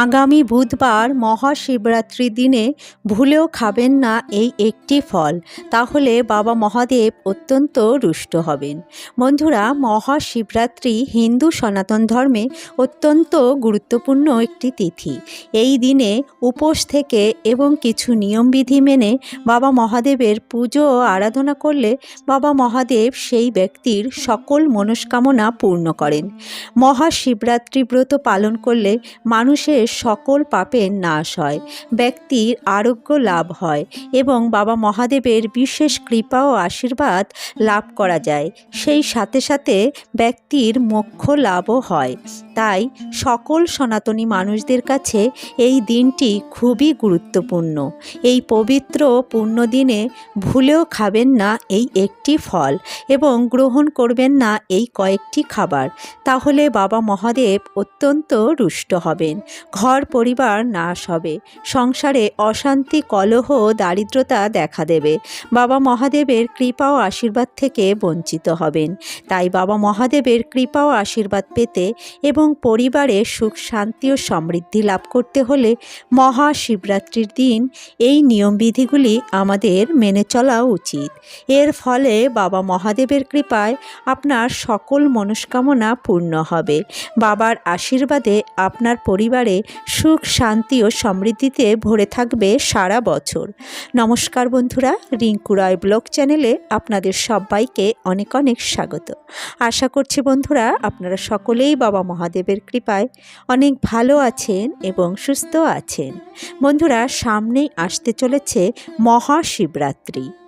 আগামী বুধবার মহাশিবরাত্রির দিনে ভুলেও খাবেন না এই একটি ফল। তাহলে বাবা মহাদেব অত্যন্ত রুষ্ট হবেন। বন্ধুরা, মহাশিবরাত্রি হিন্দু সনাতন ধর্মে অত্যন্ত গুরুত্বপূর্ণ একটি তিথি। এই দিনে উপোস থেকে এবং কিছু নিয়মবিধি মেনে বাবা মহাদেবের পুজো ও আরাধনা করলে বাবা মহাদেব সেই ব্যক্তির সকল মনস্কামনা পূর্ণ করেন। মহাশিবরাত্রি ব্রত পালন করলে মানুষের সকল পাপের নাশ হয়, ব্যক্তির আরোগ্য লাভ হয় এবং বাবা মহাদেবের বিশেষ কৃপা ও আশীর্বাদ লাভ করা যায়। সেই সাথে সাথে ব্যক্তির মোক্ষ লাভও হয়। তাই সকল সনাতনী মানুষদের কাছে এই দিনটি খুবই গুরুত্বপূর্ণ। এই পবিত্র পূর্ণ দিনে ভুলেও খাবেন না এই একটি ফল এবং গ্রহণ করবেন না এই কয়েকটি খাবার। তাহলে বাবা মহাদেব অত্যন্ত রুষ্ট হবেন। ঘর পরিবার নাশ হবে। সংসারে অশান্তি, কলহ দারিদ্রতা দেখা দেবে। বাবা মহাদেবের কৃপা ও আশীর্বাদ থেকে বঞ্চিত হবেন। তাই বাবা মহাদেবের কৃপা ও আশীর্বাদ পেতে এবং পরিবারে সুখ, শান্তি ও সমৃদ্ধি লাভ করতে হলে মহাশিবরাত্রির দিন এই নিয়মবিধিগুলি আমাদের মেনে চলা উচিত। এর ফলে বাবা মহাদেবের কৃপায় আপনার সকল মনস্কামনা পূর্ণ হবে। বাবার আশীর্বাদে আপনার পরিবারে সুখ, শান্তি ও সমৃদ্ধিতে ভরে থাকবে সারা বছর। নমস্কার বন্ধুরা, রিঙ্কু রায় ব্লগ চ্যানেলে আপনাদের সবাইকে অনেক অনেক স্বাগত। আশা করছি বন্ধুরা, আপনারা সকলেই বাবা মহাদেবের কৃপায় অনেক ভালো আছেন এবং সুস্থ আছেন। বন্ধুরা, সামনেই আসতে চলেছে মহাশিবরাত্রি।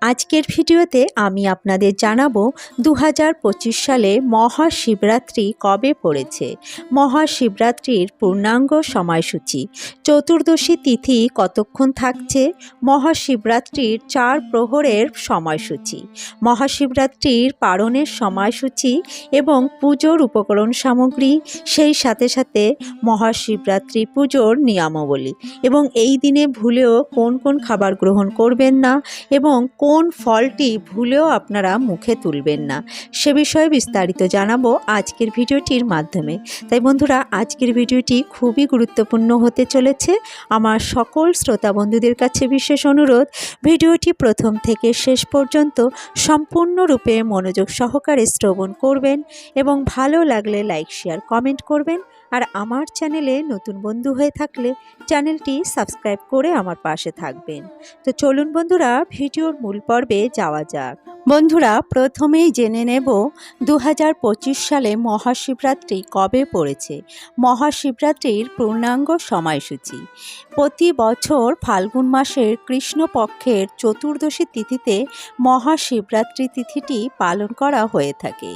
আজকের ভিডিওতে আমি আপনাদের জানাব দু হাজার পঁচিশ সালে মহাশিবরাত্রি কবে পড়েছে। মহাশিবরাত্রির পূর্ণাঙ্গ সময়সূচি। চতুর্দশী তিথি কতক্ষণ থাকছে? মহাশিবরাত্রির চার প্রহরের সময়সূচি। মহাশিবরাত্রির পালনের সময়সূচি এবং পুজোর উপকরণ সামগ্রী, সেই সাথে সাথে মহাশিবরাত্রি পুজোর নিয়মাবলী। এবং এই দিনে ভুলেও কোন কোন খাবার গ্রহণ করবেন না এবং কোন ফলটি ভুলেও আপনারা মুখে তুলবেন না। সে বিষয়ে বিস্তারিত জানাব আজকের ভিডিওটির মাধ্যমে। তাই বন্ধুরা, আজকের ভিডিওটি খুবই গুরুত্বপূর্ণ হতে চলেছে। আমার সকল শ্রোতা বন্ধুদের কাছে বিশেষ অনুরোধ, ভিডিওটি প্রথম থেকে শেষ পর্যন্ত সম্পূর্ণরূপে মনোযোগ সহকারে শ্রবণ করবেন এবং ভালো লাগলে লাইক, শেয়ার, কমেন্ট করবেন। আর আমার চ্যানেলে নতুন বন্ধু হয়ে থাকলে চ্যানেলটি সাবস্ক্রাইব করে আমার পাশে থাকবেন। তো চলুন বন্ধুরা, ভিডিওর মূল পর্বে যাওয়া যাক। বন্ধুরা, প্রথমেই জেনে নেব দু হাজার পঁচিশ সালে মহাশিবরাত্রি কবে পড়েছে। মহাশিবরাত্রির পূর্ণাঙ্গ সময়সূচি। প্রতি বছর ফাল্গুন মাসের কৃষ্ণপক্ষের চতুর্দশী তিথিতে মহাশিবরাত্রি তিথিটি পালন করা হয়ে থাকে।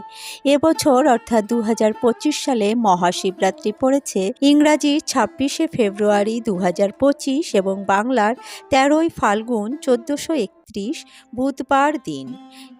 এবছর অর্থাৎ দু হাজার পঁচিশ সালে মহাশিবরাত্রি পড়েছে ইংরাজি ছাব্বিশে ফেব্রুয়ারি দু হাজার পঁচিশ এবং বাংলার তেরোই ফাল্গুন চোদ্দোশো একত্রিশ, বুধবার দিন।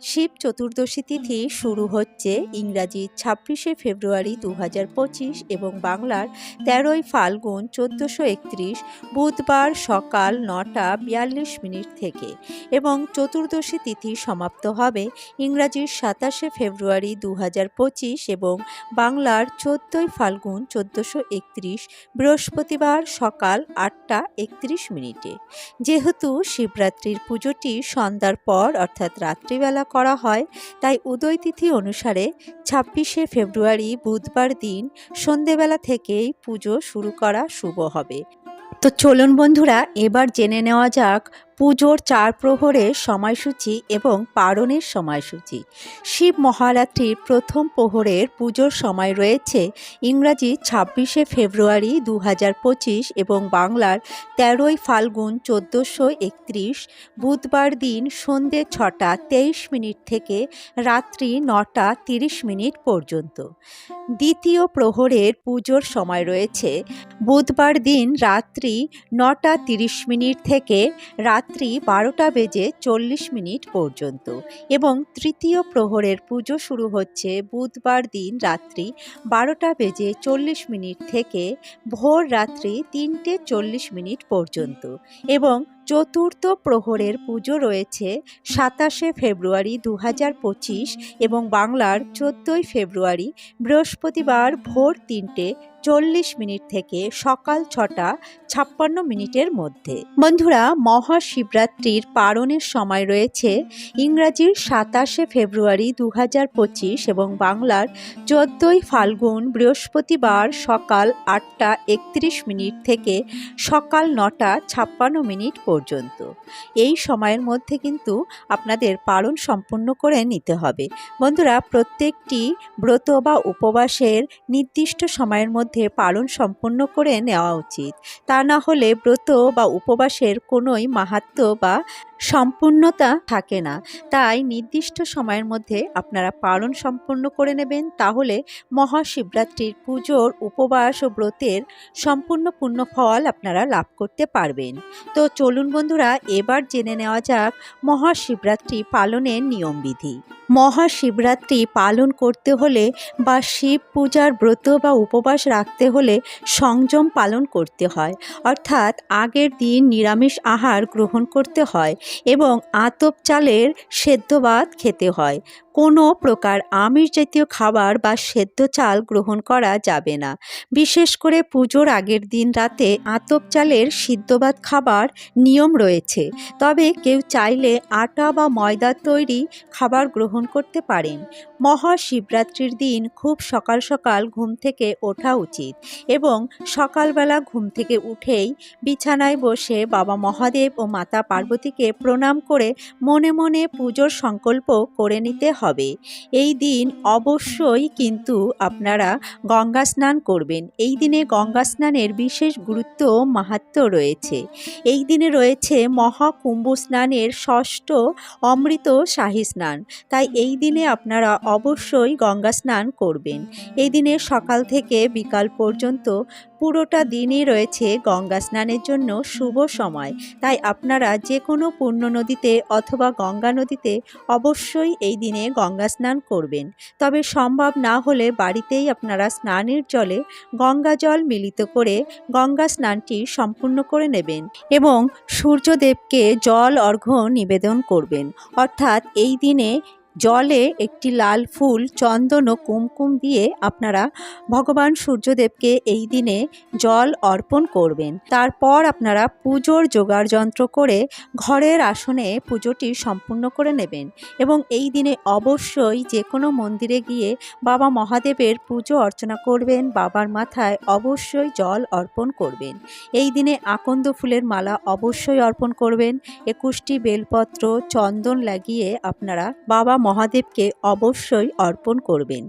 শিব চতুর্দশী তিথি শুরু হচ্ছে ইংরাজি ছাব্বিশে ফেব্রুয়ারি দু হাজার পঁচিশ এবং বাংলার তেরোই ফাল্গুন চোদ্দোশো একত্রিশ, বুধবার সকাল নটা বিয়াল্লিশ মিনিট থেকে এবং চতুর্দশী তিথি সমাপ্ত হবে ইংরাজির সাতাশে ফেব্রুয়ারি দু হাজার পঁচিশ এবং বাংলার চোদ্দোই ফাল্গুন চোদ্দোশো একত্রিশ, বৃহস্পতিবার সকাল আটটা একত্রিশ মিনিটে। যেহেতু শিবরাত্রির পুজোটি সন্ধ্যার পর, অর্থাৎ রাত্রিবেলা করা হয়। তাই উদয় তিথি অনুসারে ছাব্বিশে ফেব্রুয়ারি বুধবার দিন সন্ধেবেলা থেকেই পুজো শুরু করা শুভ হবে। তো চলুন বন্ধুরা, এবার জেনে নেওয়া যাক পুজোর চার প্রহরের সময়সূচি এবং পারণের সময়সূচি। শিব মহারাত্রির প্রথম প্রহরের পুজোর সময় রয়েছে ইংরাজি ছাব্বিশে ফেব্রুয়ারি দু পঁচিশ এবং বাংলার তেরোই ফাল্গুন চোদ্দোশো একত্রিশ। বুধবার দিন সন্ধে ছটা তেইশ মিনিট থেকে রাত্রি নটা তিরিশ মিনিট পর্যন্ত। দ্বিতীয় প্রহরের পুজোর সময় রয়েছে বুধবার দিন রাত্রি নটা তিরিশ মিনিট থেকে রাত রাত্রি বারোটা বেজে চল্লিশ মিনিট পর্যন্ত এবং তৃতীয় প্রহরের পুজো শুরু হচ্ছে বুধবার দিন রাত্রি বারোটা বেজে চল্লিশ মিনিট থেকে ভোর রাত্রি তিনটে চল্লিশ মিনিট পর্যন্ত এবং চতুর্থ প্রহরের পুজো রয়েছে সাতাশে ফেব্রুয়ারি দু পঁচিশ এবং বাংলার চোদ্দোই ফেব্রুয়ারি বৃহস্পতিবার ভোর তিনটে চল্লিশ মিনিট থেকে সকাল ছটা ছাপ্পান্ন মিনিটের মধ্যে। বন্ধুরা, মহাশিবরাত্রির পালনের সময় রয়েছে ইংরাজির সাতাশে ফেব্রুয়ারি দু পঁচিশ এবং বাংলার চোদ্দোই ফাল্গুন বৃহস্পতিবার সকাল আটটা একত্রিশ মিনিট থেকে সকাল নটা ছাপ্পান্ন মিনিট পর্যন্ত। এই সময়ের মধ্যে কিন্তু আপনাদের পালন সম্পূর্ণ করে নিতে হবে। বন্ধুরা, প্রত্যেকটি ব্রত বা উপবাসের নির্দিষ্ট সময়ের মধ্যে পালন সম্পূর্ণ করে নেওয়া উচিত। তা না হলে ব্রত বা উপবাসের কোনোই মাহাত্ম বা সম্পূর্ণতা থাকে না। তাই নির্দিষ্ট সময়ের মধ্যে আপনারা পালন সম্পূর্ণ করে নেবেন। তাহলে মহাশিবরাত্রির পুজোর উপবাস ও ব্রতের সম্পূর্ণ পূর্ণ ফল আপনারা লাভ করতে পারবেন। তো চলুন বন্ধুরা, এবার জেনে নেওয়া যাক মহাশিবরাত্রি পালনের নিয়মবিধি। মহাশিবরাত্রি পালন করতে হলে বা শিব পূজার ব্রত বা উপবাস রাখতে হলে সংযম পালন করতে হয়। অর্থাৎ আগের দিন নিরামিষ আহার গ্রহণ করতে হয় এবং আতপ চালের সেদ্ধ ভাত খেতে হয়। কোনো প্রকার আমিষ জাতীয় খাবার বা সেদ্ধ চাল গ্রহণ করা যাবে না। বিশেষ করে পুজোর আগের দিন রাতে আতপ চালের সিদ্ধবাদ খাবার নিয়ম রয়েছে। তবে কেউ চাইলে আটা বা ময়দার তৈরি খাবার গ্রহণ করতে পারেন। মহাশিবরাত্রির দিন খুব সকাল সকাল ঘুম থেকে ওঠা উচিত এবং সকালবেলা ঘুম থেকে উঠেই বিছানায় বসে বাবা মহাদেব ও মাতা পার্বতীকে প্রণাম করে মনে মনে পুজোর সংকল্প করে নিতে হবে। এই দিন অবশ্যই কিন্তু আপনারা গঙ্গা স্নান করবেন। এই দিনে গঙ্গা স্নানের বিশেষ গুরুত্ব মাহাত্ম রয়েছে। এই দিনে রয়েছে মহাকুম্ভ স্নানের ষষ্ঠ অমৃত শাহী স্নান। তাই এই দিনে আপনারা অবশ্যই গঙ্গা স্নান করবেন। এই দিনে সকাল থেকে বিকাল পর্যন্ত পুরোটা দিনই রয়েছে গঙ্গা স্নানের জন্য শুভ সময়। তাই আপনারা যে কোনো পূর্ণ নদীতে অথবা গঙ্গা নদীতে অবশ্যই এই দিনে গঙ্গা স্নান করবেন। তবে সম্ভব না হলে বাড়িতেই আপনারা স্নানের জলে গঙ্গা জল মিলিত করে গঙ্গা স্নানটি সম্পূর্ণ করে নেবেন এবং সূর্যদেবকে জল অর্ঘ্য নিবেদন করবেন। অর্থাৎ এই দিনে জলে একটি লাল ফুল, চন্দন ও কুমকুম দিয়ে আপনারা ভগবান সূর্যদেবকে এই দিনে জল অর্পণ করবেন। তারপর আপনারা পুজোর জোগাড় যন্ত্র করে ঘরের আসনে পুজোটি সম্পূর্ণ করে নেবেন এবং এই দিনে অবশ্যই যে কোনো মন্দিরে গিয়ে বাবা মহাদেবের পুজো অর্চনা করবেন, বাবার মাথায় অবশ্যই জল অর্পণ করবেন। এই দিনে আকন্দ ফুলের মালা অবশ্যই অর্পণ করবেন। একুশটি বেলপত্র, চন্দন লাগিয়ে আপনারা বাবা মহাদেবকে অবশ্যই অর্পণ করবেন।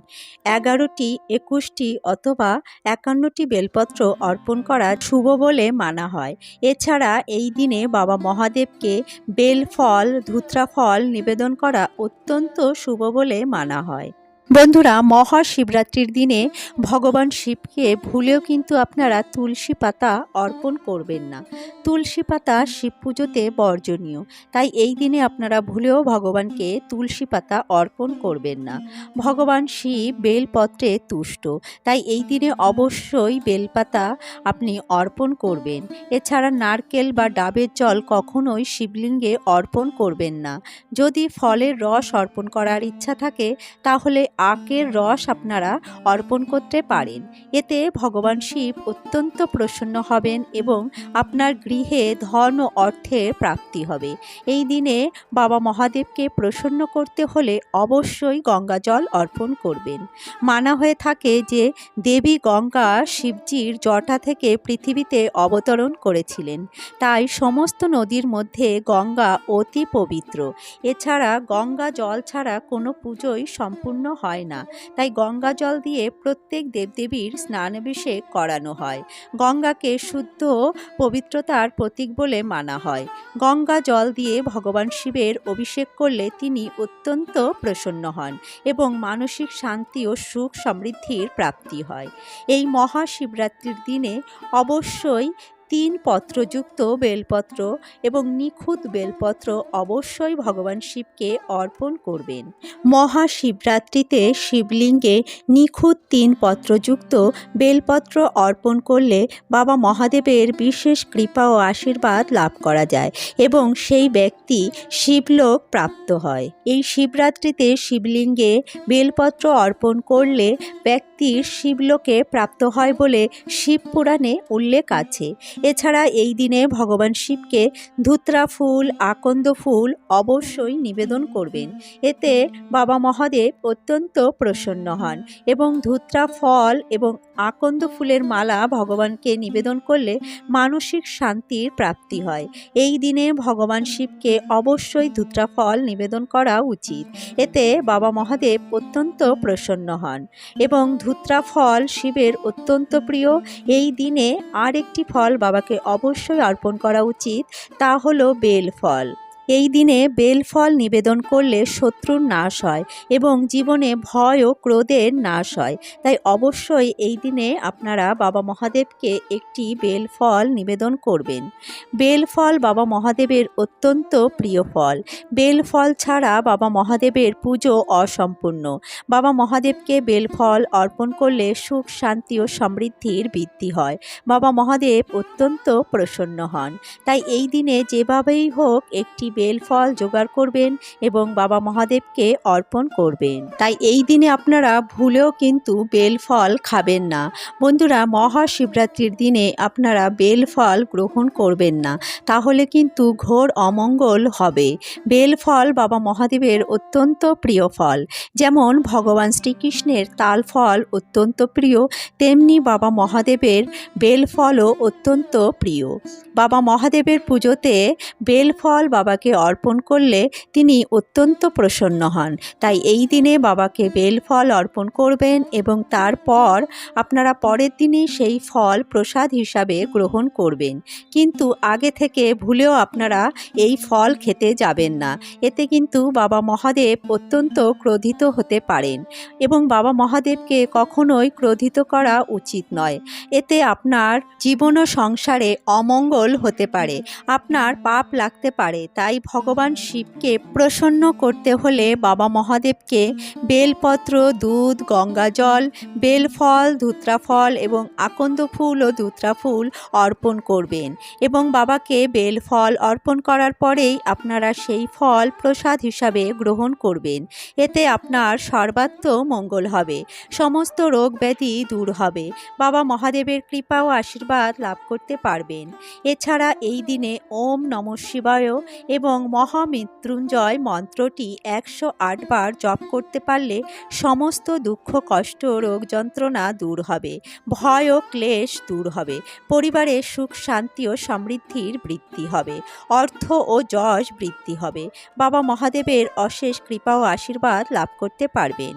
এগারোটি, একুশটি অথবা একান্নটি বেলপত্র অর্পণ করা শুভ বলে মানা হয়। এছাড়া এই দিনে বাবা মহাদেবকে বেল ফল, ধুত্রা ফল নিবেদন করা অত্যন্ত শুভ বলে মানা হয়। বন্ধুরা, মহাশিবরাত্রির দিনে ভগবান শিবকে ভুলেও কিন্তু আপনারা তুলসী পাতা অর্পণ করবেন না। তুলসী পাতা শিব পুজোতে বর্জনীয়। তাই এই দিনে আপনারা ভুলেও ভগবানকে তুলসী পাতা অর্পণ করবেন না। ভগবান শিব বেলপত্রে তুষ্ট। তাই এই দিনে অবশ্যই বেলপাতা আপনি অর্পণ করবেন। এছাড়া নারকেল বা ডাবের জল কখনোই শিবলিঙ্গে অর্পণ করবেন না। যদি ফলের রস অর্পণ করার ইচ্ছা থাকে, তাহলে আখের রস আপনারা অর্পণ করতে পারেন। এতে ভগবান শিব অত্যন্ত প্রসন্ন হবেন এবং আপনার গৃহে ধন ও অর্থের প্রাপ্তি হবে। এই দিনে বাবা মহাদেবকে প্রসন্ন করতে হলে অবশ্যই গঙ্গা জল অর্পণ করবেন। মানা হয়ে থাকে যে দেবী গঙ্গা শিবজির জটা থেকে পৃথিবীতে অবতরণ করেছিলেন। তাই সমস্ত নদীর মধ্যে গঙ্গা অতি পবিত্র। এছাড়া গঙ্গা জল ছাড়া কোনো পুজোই সম্পূর্ণ হয় না। তাই গঙ্গা জল দিয়ে প্রত্যেক দেবদেবীর স্নানাভিষেক করানো হয়। গঙ্গাকে শুদ্ধ, পবিত্রতার প্রতীক বলে মানা হয়। গঙ্গা জল দিয়ে ভগবান শিবের অভিষেক করলে তিনি অত্যন্ত প্রসন্ন হন এবং মানসিক শান্তি ও সুখ সমৃদ্ধির প্রাপ্তি হয়। এই মহাশিবরাত্রির দিনে অবশ্যই তিন পত্রযুক্ত বেলপত্র এবং নিখুঁত বেলপত্র অবশ্যই ভগবান শিবকে অর্পণ করবেন। মহাশিবরাত্রিতে শিবলিঙ্গে নিখুঁত তিন পত্রযুক্ত বেলপত্র অর্পণ করলে বাবা মহাদেবের বিশেষ কৃপা ও আশীর্বাদ লাভ করা যায় এবং সেই ব্যক্তি শিবলোক প্রাপ্ত হয়। এই শিবরাত্রিতে শিবলিঙ্গে বেলপত্র অর্পণ করলে ব্যক্তির শিবলোকে প্রাপ্ত হয় বলে শিব পুরাণে উল্লেখ আছে। এছাড়া এই দিনে ভগবান শিবকে ধুত্রা ফুল, আকন্দ ফুল অবশ্যই নিবেদন করবেন। এতে বাবা মহাদেব অত্যন্ত প্রসন্ন হন এবং ধুত্রা ফল এবং আকন্দ ফুলের মালা ভগবানকে নিবেদন করলে মানসিক শান্তির প্রাপ্তি হয়। এই দিনে ভগবান শিবকে অবশ্যই ধুত্রা ফল নিবেদন করা উচিত। এতে বাবা মহাদেব অত্যন্ত প্রসন্ন হন এবং ধুত্রা ফল শিবের অত্যন্ত প্রিয়। এই দিনে আর একটি ফল বাবাকে অবশ্যই অর্পণ করা উচিত তা হলো বেল ফল এই দিনে বেল ফল নিবেদন করলে শত্রুর নাশ হয় এবং জীবনে ভয় ও ক্রোধের নাশ হয়। তাই অবশ্যই এই দিনে আপনারা বাবা মহাদেবকে একটি বেল ফল নিবেদন করবেন। বেল ফল বাবা মহাদেবের অত্যন্ত প্রিয় ফল। বেল ফল ছাড়া বাবা মহাদেবের পুজো অসম্পূর্ণ। বাবা মহাদেবকে বেল ফল অর্পণ করলে সুখ, শান্তি ও সমৃদ্ধির বৃদ্ধি হয়। বাবা মহাদেব অত্যন্ত প্রসন্ন হন। তাই এই দিনে যেভাবেই হোক একটি বেল ফল জোগাড় করবেন এবং বাবা মহাদেবকে অর্পণ করবেন। তাই এই দিনে আপনারা ভুলেও কিন্তু বেল ফল খাবেন না। বন্ধুরা, মহাশিবরাত্রির দিনে আপনারা বেল ফল গ্রহণ করবেন না, তাহলে কিন্তু ঘোর অমঙ্গল হবে। বেল ফল বাবা মহাদেবের অত্যন্ত প্রিয় ফল। যেমন ভগবান শ্রীকৃষ্ণের তাল ফল অত্যন্ত প্রিয়, তেমনি বাবা মহাদেবের বেল ফলও অত্যন্ত প্রিয়। বাবা মহাদেবের পুজোতে বেল ফল বাবাকে অর্পণ করলে তিনি অত্যন্ত প্রসন্ন হন। তাই এই দিনে বাবাকে বেল ফল অর্পণ করবেন এবং তারপর আপনারা পরের দিনে সেই ফল প্রসাদ হিসাবে গ্রহণ করবেন। কিন্তু আগে থেকে ভুলেও আপনারা এই ফল খেতে যাবেন না। এতে কিন্তু বাবা মহাদেব অত্যন্ত ক্রোধিত হতে পারেন এবং বাবা মহাদেবকে কখনোই ক্রোধিত করা উচিত নয়। এতে আপনার জীবন ও সংসারে অমঙ্গল হতে পারে। আপনার পাপ লাগতে পারে। তাই ভগবান শিবকে প্রসন্ন করতে হলে বাবা মহাদেবকে বেলপত্র, দুধ গঙ্গা জল বেলফল, ধুত্রাফল এবং আকন্দ ফুল ও ধুত্রা ফুল অর্পণ করবেন এবং বাবাকে বেল ফল অর্পণ করার পরেই আপনারা সেই ফল প্রসাদ হিসাবে গ্রহণ করবেন। এতে আপনার সর্বাত্ম মঙ্গল হবে, সমস্ত রোগ ব্যাধি দূর হবে। বাবা মহাদেবের কৃপা ও আশীর্বাদ লাভ করতে পারবেন। এছাড়া এই দিনে ওম নম শিবায় এবং মহামৃত্যুঞ্জয় মন্ত্রটি একশো আটবার জপ করতে পারলে সমস্ত দুঃখ, কষ্ট, রোগ যন্ত্রণা দূর হবে, ভয় ও ক্লেশ দূর হবে, পরিবারে সুখ, শান্তি ও সমৃদ্ধির বৃদ্ধি হবে, অর্থ ও যশ বৃদ্ধি হবে। বাবা মহাদেবের অশেষ কৃপা ও আশীর্বাদ লাভ করতে পারবেন।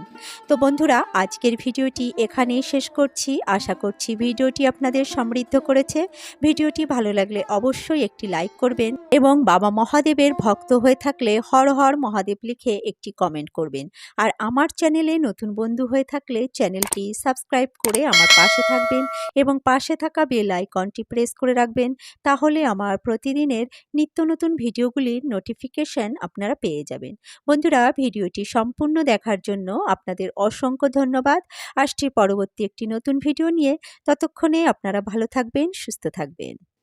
তো বন্ধুরা, আজকের ভিডিওটি এখানেই শেষ করছি। আশা করছি ভিডিওটি আপনাদের সমৃদ্ধ করেছে। ভিডিওটি ভালো লাগলে অবশ্যই একটি লাইক করবেন এবং বাবা মহাদেবের ভক্ত হয়ে থাকলে হর হর মহাদেব লিখে একটি কমেন্ট করবেন। আর আমার চ্যানেলে নতুন বন্ধু হয়ে থাকলে চ্যানেলটি সাবস্ক্রাইব করে আমার পাশে থাকবেন এবং পাশে থাকা বেল আইকনটি প্রেস করে রাখবেন, তাহলে আমার প্রতিদিনের নিত্য নতুন ভিডিওগুলির নোটিফিকেশন আপনারা পেয়ে যাবেন। বন্ধুরা, ভিডিওটি সম্পূর্ণ দেখার জন্য আপনাদের অসংখ্য ধন্যবাদ। আসছি পরবর্তী একটি নতুন ভিডিও নিয়ে। ততক্ষণে আপনারা ভালো থাকবেন, সুস্থ থাকবেন।